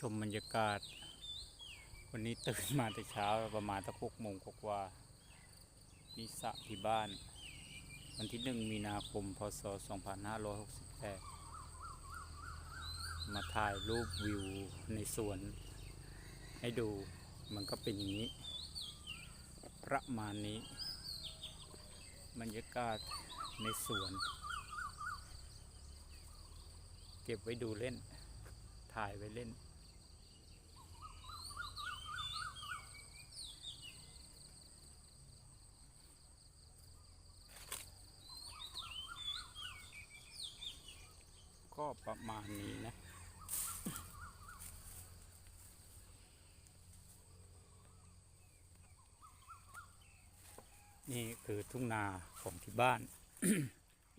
ชมบรรยากาศ วันนี้ตื่นมาแต่เช้าประมาณตะหกโมงกว่าๆนี่สระที่บ้าน วันที่หนึ่งมีนาคม พศ 2568 มาถ่ายรูปวิวในสวน ให้ดูมันก็เป็นอย่างนี้ ประมาณนี้ บรรยากาศในสวน เก็บไว้ดูเล่น ถ่ายไว้เล่น ประมาณนี้นะ นี่คือทุ่งนาของที่บ้าน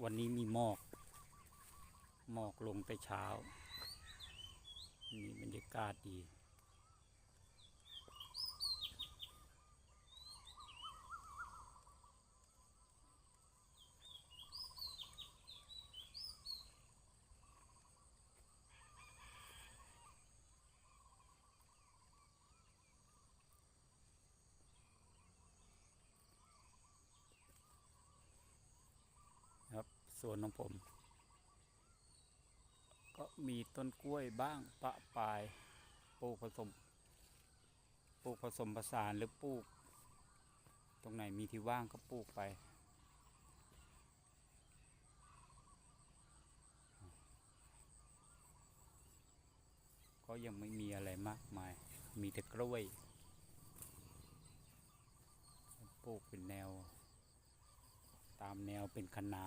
วันนี้มีหมอก หมอกลงแต่เช้านี่บรรยากาศดี ครับ สวนของผม ก็มีต้นกล้วยบ้างปะปลายปลูกผสมปลูกผสมผสานหรือปลูก ตรงไหนมีที่ว่างก็ปลูกไป ก็ยังไม่มีอะไรมากมาย มีแต่กล้วยปลูกเป็นแนว ตามแนวเป็นคะนา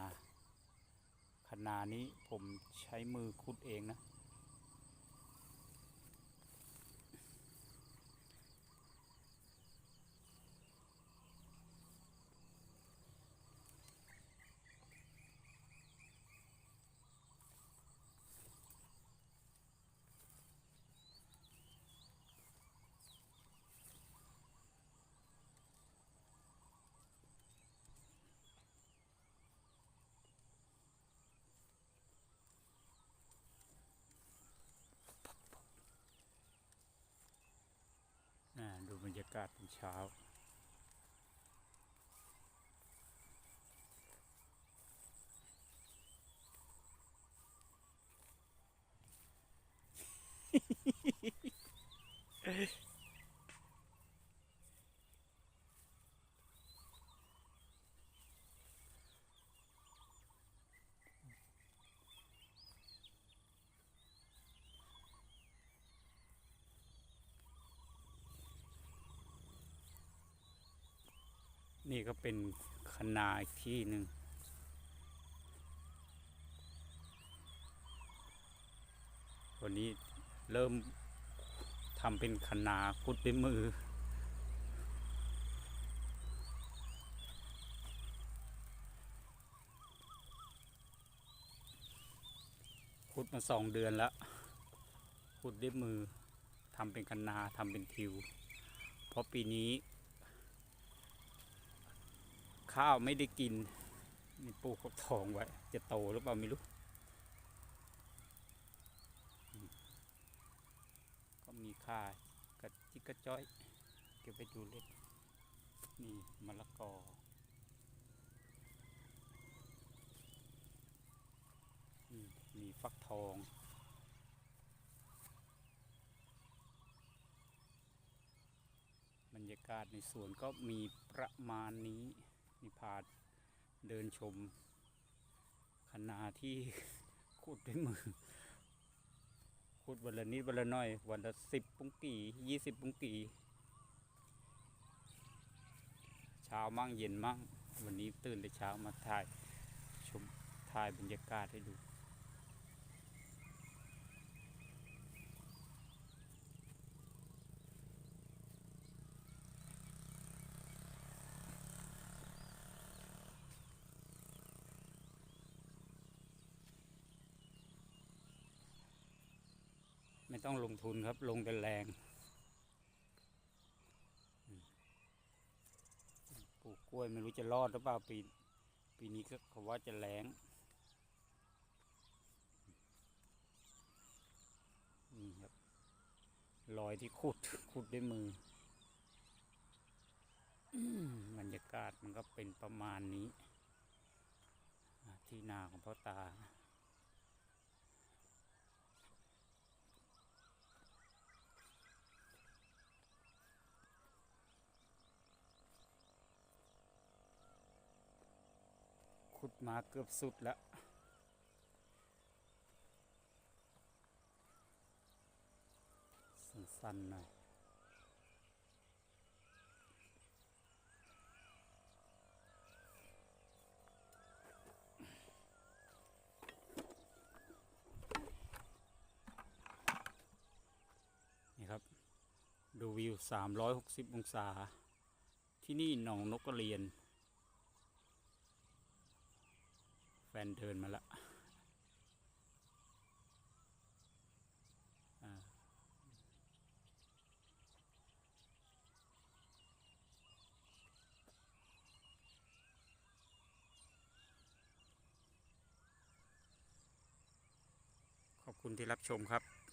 นานี้ผมใช้มือคุดเองนะากาศตอนเช้า นี่ก็เป็นคะนาอีกที่หนึ่งวันนี้เริ่มทำเป็นคะนาคุดด้วยมือ ขุดมาสองเดือนแล้วขุดด้วยมือทำเป็นคะนาทำเป็นทิว เพราะปีนี้ ข้าวไม่ได้กินนี่ปลูกทองไว้ จะโตหรือเปล่าไม่รู้ก็มีค่ากระจิกกระจ้อย เก็บไปดูเล็กนี่มะละกอมีฟักทองบรรยากาศในสวนก็มีประมาณนี้ นี่พาเดินชมคณาที่ขุดด้วยมือขุดวันละนิดวันละน้อย วันละสิบปุ้งกี่ยี่สิบปุ้งกี่เช้ามั่งเย็นมั่งวันนี้ตื่นแต่เช้ามาถ่ายชมถ่ายบรรยากาศให้ดู ต้องลงทุนครับ ลงแต่แรงปลูกกล้วยไม่รู้จะรอดหรือเปล่าปีปีนี้ก็เขาว่าจะแรงนี่ครับรอยที่ขุดขุดด้วยมืออืมบรรยากาศมันก็เป็นประมาณนี้ ที่นาของพ่อตา มาเกือบสุดแล้ว สั้นๆหน่อยนี่ครับ ดูวิว 360 องศา ที่นี่หนองนกกระเรียน แฟนเดินมาละขอบคุณที่รับชมครับ